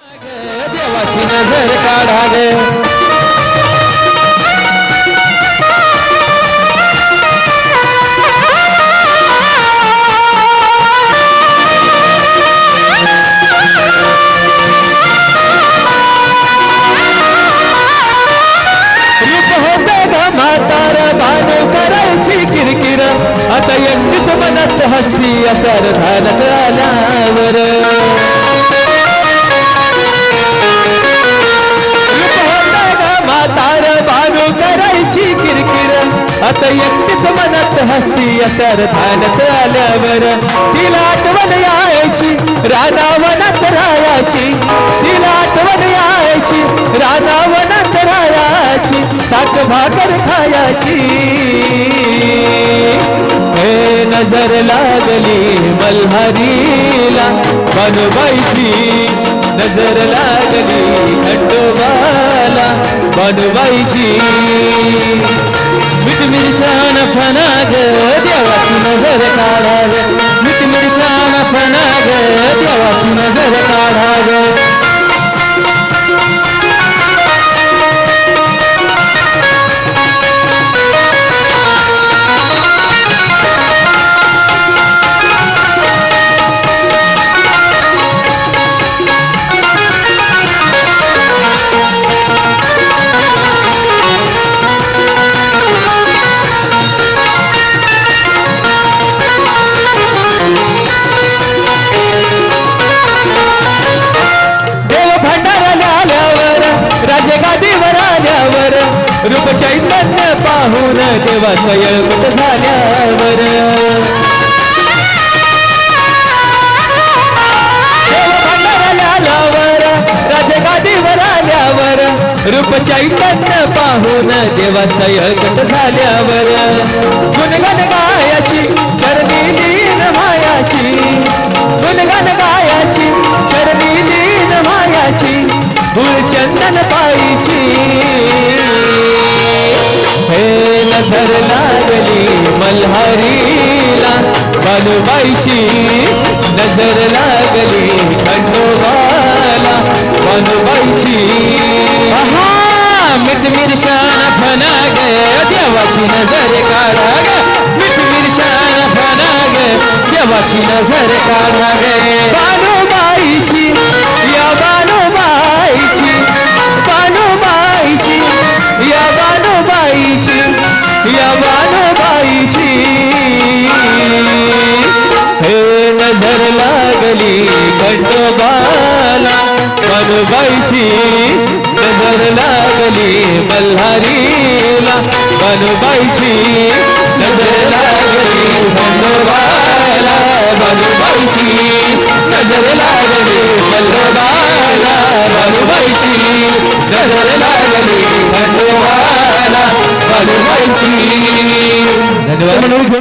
देवाची नजर काढा ग किरकिर. आता एकटीच मनात हसती असर धानत आल्यावर. आता एकटीच मनात हसती असर धानत आल्यावर तिला आठवण यायची रानावनात राहायची. तिला आठवण यायची रानावनात राहायची सात भाकर खायाची. हे नजर लागली मल्हारीला बनवायची. नजर लागली खंडोबा बनवायची. मिठ मिरच्या मिरच्यान ग देवाची. देवाचं येळवट झाल्यावर देव आल्यावर राजगादीवर आल्यावर रूप चैतन्य पाहून देवाचा येळवट झाल्यावर गुणगण गायाची चरणी लीन मायाची गुणगण गायाची चरणी लीन मायाची गुळचंदन पायीची नजर लागली मल्हारीला. बालूबाईची नजर लागली खंडोबाला. बालूबाईची आहा मीठ मिरच्यान फनाग. देवाची नजर काढा ग मिरच्या फना फनाग. देवाची नजर काढा ग बालूबाईची आईची. हे नजर लागली खंडोबाला बालूबाईची नजर लागली बल्हारीला. बालूबाईची नजर लागली खंडोबाला बालूबाईची नजर लागली खंडोबाला बालूबाईची नजर लागली खंडोबाला बालूबाईची nữa